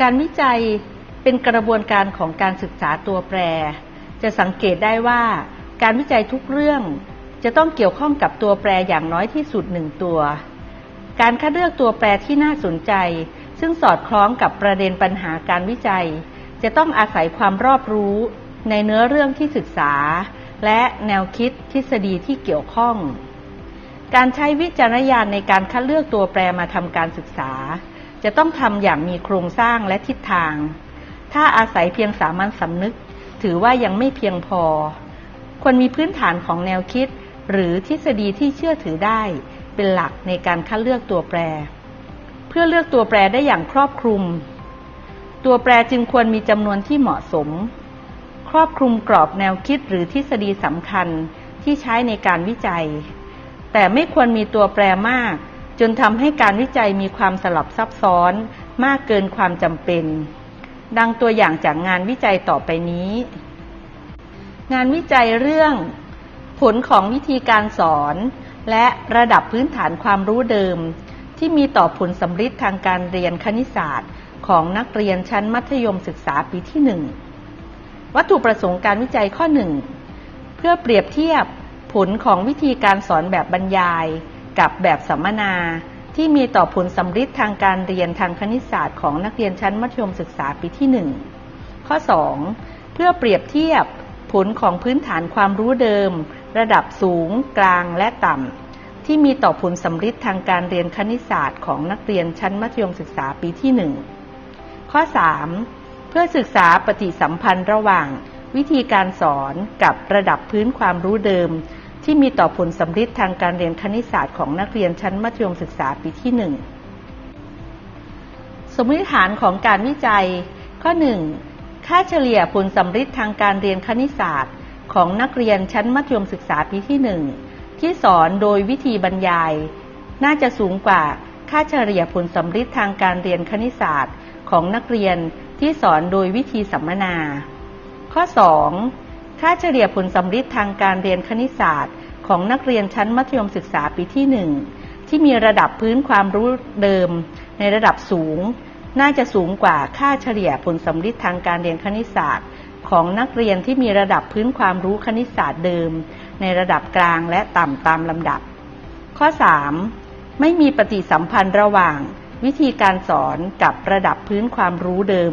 การวิจัยเป็นกระบวนการของการศึกษาตัวแปร จะสังเกตได้ว่า การวิจัยทุกเรื่องจะต้องเกี่ยวข้องกับตัวแปรอย่างน้อยที่สุดหนึ่งตัว การคัดเลือกตัวแปรที่น่าสนใจ ซึ่งสอดคล้องกับประเด็นปัญหาการวิจัย จะต้องอาศัยความรอบรู้ในเนื้อเรื่องที่ศึกษา และแนวคิดทฤษฎีที่เกี่ยวข้อง การใช้วิจารณญาณในการคัดเลือกตัวแปรมาทำการศึกษา จะต้องทำอย่างมีโครงสร้างและทิศทาง ถ้าอาศัยเพียงสามัญสำนึก ถือว่ายังไม่เพียงพอ ควรมีพื้นฐานของแนวคิด หรือทฤษฎีที่เชื่อถือได้ เป็นหลักในการคัดเลือกตัวแปร เพื่อเลือกตัวแปรได้อย่างครอบคลุม ตัวแปรจึงควรมีจำนวนที่เหมาะสม ครอบคลุมกรอบแนวคิดหรือทฤษฎีสำคัญที่ใช้ในการวิจัย แต่ไม่ควรมีตัวแปรมาก จนทำให้การวิจัยมีความสลับซับซ้อนมากเกินความจำเป็น ดังตัวอย่างจากงานวิจัยต่อไปนี้ งานวิจัยเรื่อง ผลของวิธีการสอน และระดับพื้นฐานความรู้เดิม ที่มีต่อผลสำฤทธิ์ทางการเรียนคณิตศาสตร์ ของนักเรียนชั้นมัธยมศึกษาปีที่ 1 วัตถุประสงค์การวิจัยข้อ 1 เพื่อเปรียบเทียบผลของวิธีการสอนแบบบรรยาย กับแบบสัมมนาที่มีต่อผลสำฤทธิ์ทางการเรียนทางคณิตศาสตร์ของนักเรียนชั้นมัธยมศึกษาปีที่ 1 ข้อ 2 เพื่อเปรียบเทียบผลของพื้นฐานความรู้เดิม ระดับสูง กลางและต่ำที่มีต่อผลสำฤทธิ์ทางการเรียนคณิตศาสตร์ของนักเรียนชั้นมัธยมศึกษาปีที่ 1 ข้อ 3 เพื่อศึกษาปฏิสัมพันธ์ระหว่างวิธีการสอนกับระดับพื้นความรู้เดิม ที่มีต่อผลสำฤทธิ์ทางการเรียนคณิตศาสตร์ของนักเรียนชั้นมัธยมศึกษาปีที่ 1 สมมติฐานของการวิจัย ข้อ 1 ค่าเฉลี่ยผลสำฤทธิ์ทางการเรียนคณิตศาสตร์ ของนักเรียนชั้นมัธยมศึกษาปีที่ 1 ที่สอนโดยวิธีบรรยาย น่าจะสูงกว่าค่าเฉลี่ยผลสำฤทธิ์ทางการเรียนคณิตศาสตร์ ของนักเรียนที่สอนโดยวิธีสัมมนา ข้อ 2 ค่าเฉลี่ยผลสำฤทธิ์ทางการเรียนคณิตศาสตร์ ของนักเรียนชั้นมัธยมศึกษาปีที่ 1 ที่มีระดับพื้นความรู้เดิม ในระดับสูง น่าจะสูงกว่าค่าเฉลี่ยผลสำฤทธิ์ทางการเรียนคณิตศาสตร์ ของนักเรียนที่มีระดับพื้นความรู้คณิตศาสตร์เดิม ในระดับกลางและต่ำตามลำดับ ข้อ 3 ไม่มีปฏิสัมพันธ์ระหว่าง วิธีการสอนกับระดับพื้นความรู้เดิม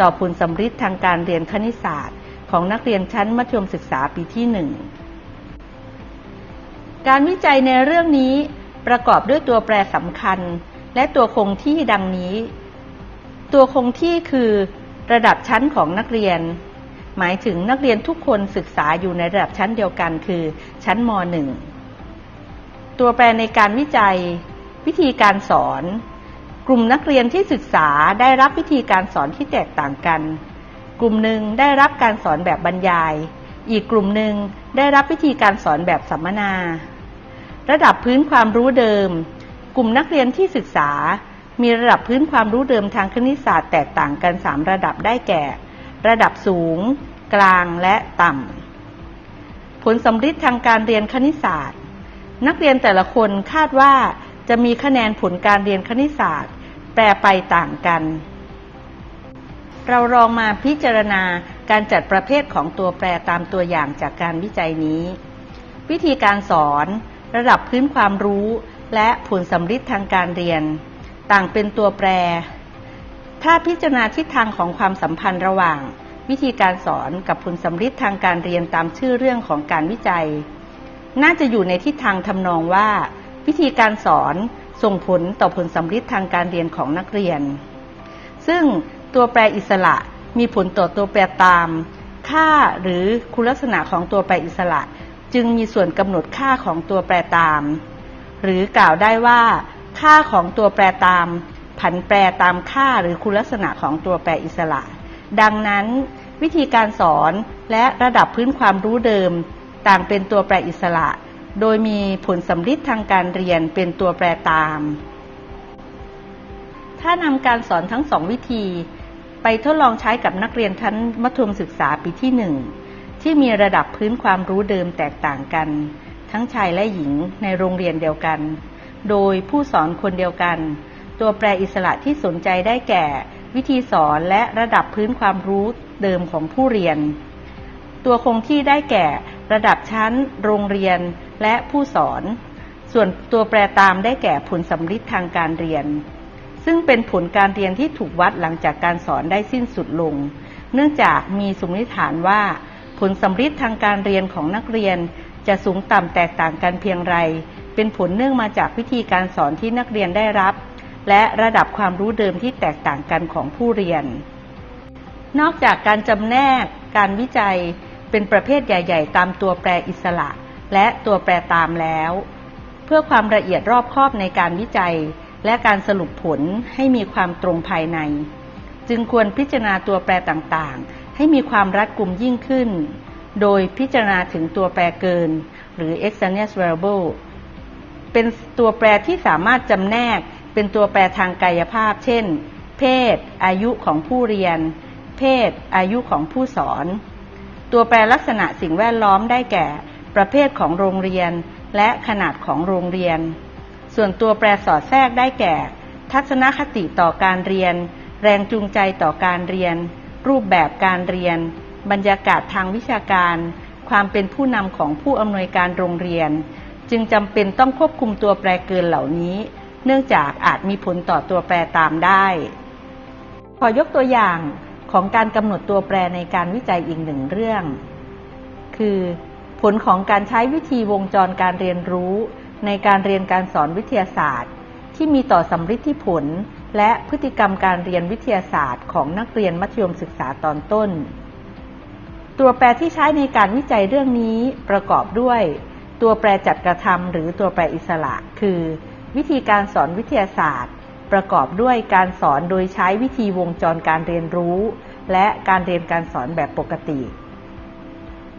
ต่อผลสำฤทธิ์ทางการเรียนคณิตศาสตร์ ของนักเรียนชั้นมัธยมศึกษาปีที่ 1 การวิจัยในเรื่องนี้ประกอบด้วยตัวแปรสำคัญ และตัวคงที่ดังนี้ ตัวคงที่คือระดับชั้นของนักเรียน หมายถึงนักเรียนทุกคนศึกษาอยู่ในระดับชั้นเดียวกันคือชั้นม .1 ตัวแปรในการวิจัย วิธีการสอน กลุ่มนักเรียนที่ศึกษาได้รับวิธีการสอนที่แตกต่างกัน กลุ่มหนึ่งได้รับการสอนแบบบรรยาย อีกกลุ่มหนึ่งได้รับวิธีการสอนแบบสัมมนา ระดับพื้นความรู้เดิม กลุ่มนักเรียนที่ศึกษา มีระดับพื้นความรู้เดิมทางคณิตศาสตร์แตกต่างกัน 3 ระดับได้แก่ ระดับสูง กลางและต่ำ ผลสำฤทธิ์ทางการเรียนคณิตศาสตร์ นักเรียนแต่ละคนคาดว่าจะมีคะแนนผลการเรียนคณิตศาสตร์ แปรไปต่างกัน เราลองมาพิจารณาการจัดประเภทของตัวแปรตามตัวอย่างจากการวิจัยนี้ วิธีการสอน ระดับพื้นความรู้ และผลสำฤทธิ์ทางการเรียน ต่างเป็นตัวแปร ถ้าพิจารณาทิศทางของความสัมพันธ์ระหว่าง วิธีการสอนกับผลสำฤทธิ์ทางการเรียนตามชื่อเรื่องของการวิจัย น่าจะอยู่ในทิศทางทำนองว่า วิธีการสอนส่งผลต่อผลสำฤทธิ์ทางการเรียนของนักเรียน ซึ่งตัวแปรอิสระมีผลต่อตัวแปรตาม ค่าหรือคุณลักษณะของตัวแปรอิสระ จึงมีส่วนกำหนดค่าของตัวแปรตาม หรือกล่าวได้ว่า ค่าของตัวแปรตาม ผันแปรตามค่าหรือคุณลักษณะของตัวแปรอิสระ ดังนั้นวิธีการสอนและระดับพื้นความรู้เดิม ต่างเป็นตัวแปรอิสระ โดยมีผลสำฤทธิ์ทางการเรียนเป็นตัวแปรตาม ถ้านำการสอนทั้งสองวิธี ไปทดลองใช้กับนักเรียนชั้นมัธยมศึกษาปีที่หนึ่ง ที่มีระดับพื้นความรู้เดิมแตกต่างกัน ทั้งชายและหญิงในโรงเรียนเดียวกัน โดยผู้สอนคนเดียวกัน ตัวแปรอิสระที่สนใจได้แก่ วิธีสอนและระดับพื้นความรู้เดิมของผู้เรียน ตัวคงที่ได้แก่ ระดับชั้น โรงเรียนและผู้สอน ส่วนตัวแปรตามได้แก่ผลสำลิดทางการเรียน ซึ่งเป็นผลการเรียนที่ถูกวัดหลังจากการสอนได้สิ้นสุดลง เนื่องจากมีสมมติฐานว่า ผลสำลิดทางการเรียนของนักเรียนจะสูงต่ำแตกต่างกันเพียงไร เป็นผลเนื่องมาจากวิธีการสอนที่นักเรียนได้รับ และระดับความรู้เดิมที่แตกต่างกันของผู้เรียน นอกจากการจำแนก การวิจัย เป็นประเภทใหญ่ ๆ ตามตัวแปรอิสระ และตัวแปรตามแล้ว เพื่อความละเอียดรอบคอบในการวิจัย และการสรุปผลให้มีความตรงภายใน จึงควรพิจารณาตัวแปรต่างๆ ให้มีความรัดกุมยิ่งขึ้น โดยพิจารณาถึงตัวแปรเกิน หรือ extraneous variable เป็นตัวแปรที่สามารถจำแนกเป็นตัวแปรทางกายภาพ เช่น เพศ อายุของผู้เรียน เพศ อายุของผู้สอน ตัวแปรลักษณะสิ่งแวดล้อมได้แก่ ประเภทของโรงเรียน และขนาดของโรงเรียน ส่วนตัวแปรสอดแทรกได้แก่ ทัศนคติต่อการเรียน แรงจูงใจต่อการเรียน รูปแบบการเรียน บรรยากาศทางวิชาการ ความเป็นผู้นำของผู้อำนวยการโรงเรียน จึงจำเป็นต้องควบคุมตัวแปรเกินเหล่านี้ เนื่องจากอาจมีผลต่อตัวแปรตามได้ ขอยกตัวอย่างของการกำหนดตัวแปรในการวิจัยอีกหนึ่งเรื่อง คือ ผลของการใช้วิธีวงจรการเรียนรู้ ในการเรียนการสอนวิทยาศาสตร์ ที่มีต่อสัมฤทธิผล และพฤติกรรมการเรียนวิทยาศาสตร์ของนักเรียนมัธยมศึกษาตอนต้น ตัวแปรที่ใช้ในการวิจัยเรื่องนี้ประกอบด้วย ตัวแปรจัดกระทำหรือตัวแปรอิสระ คือ วิธีการสอนวิทยาศาสตร์ ประกอบด้วยการสอนโดยใช้วิธีวงจรการเรียนรู้ และการเรียนการสอนแบบปกติ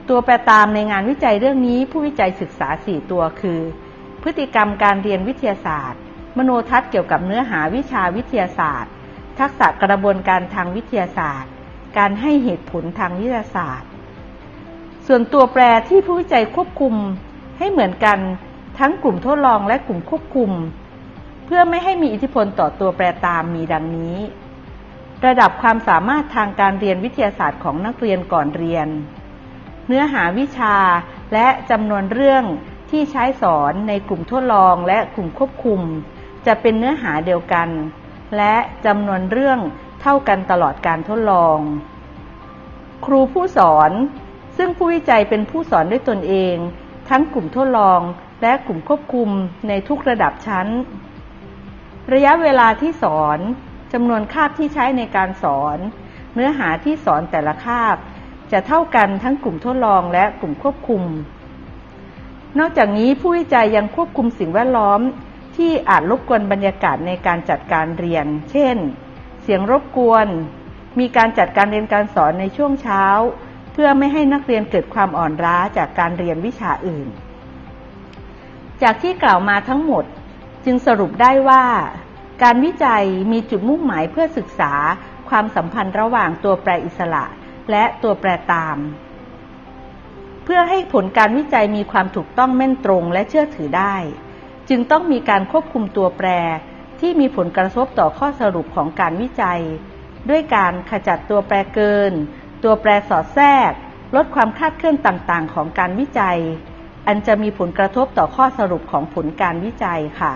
ตัวแปรตามในงานวิจัยเรื่องนี้ผู้วิจัยศึกษา 4 ตัวคือ พฤติกรรมการเรียนวิทยาศาสตร์ มโนทัศน์เกี่ยวกับเนื้อหาวิชาวิทยาศาสตร์ ทักษะกระบวนการทางวิทยาศาสตร์ การให้เหตุผลทางวิทยาศาสตร์ ส่วนตัวแปรที่ผู้วิจัยควบคุมให้เหมือนกันทั้งกลุ่มทดลองและกลุ่มควบคุม เพื่อไม่ให้มีอิทธิพลต่อตัวแปรตามมีดังนี้ ระดับความสามารถทางการเรียนวิทยาศาสตร์ของนักเรียนก่อนเรียน เนื้อหาวิชาและจำนวนเรื่องที่ใช้สอนในกลุ่มทดลองและกลุ่มควบคุม จะเป็นเนื้อหาเดียวกัน และจำนวนเรื่องเท่ากันตลอดการทดลอง ครูผู้สอน ซึ่งผู้วิจัยเป็นผู้สอนด้วยตนเอง ทั้งกลุ่มทดลองและกลุ่มควบคุมในทุกระดับชั้น ระยะเวลาที่สอนจำนวนคาบที่ใช้ในการสอน เนื้อหาที่สอนแต่ละคาบ จะเท่ากันทั้งกลุ่มทดลองและกลุ่มควบคุม นอกจากนี้ผู้วิจัยยังควบคุมสิ่งแวดล้อม ที่อาจรบกวนบรรยากาศในการจัดการเรียน เช่น เสียงรบกวน มีการจัดการเรียนการสอนในช่วงเช้า เพื่อไม่ให้นักเรียนเกิดความอ่อนล้าจากการเรียนวิชาอื่น จากที่กล่าวมาทั้งหมดจึงสรุปได้ว่า การวิจัยมีจุดมุ่งหมายเพื่อศึกษาความสัมพันธ์ระหว่างตัวแปรอิสระ และตัวแปรตาม เพื่อให้ผลการวิจัยมีความถูกต้องแม่นตรงและเชื่อถือได้ จึงต้องมีการควบคุมตัวแปร ที่มีผลกระทบต่อข้อสรุปของการวิจัย ด้วยการขจัดตัวแปรเกิน ตัวแปรสอดแทรก ลดความคาดเคลื่อนต่างๆ ของการวิจัย อันจะมีผลกระทบต่อข้อสรุปของผลการวิจัยค่ะ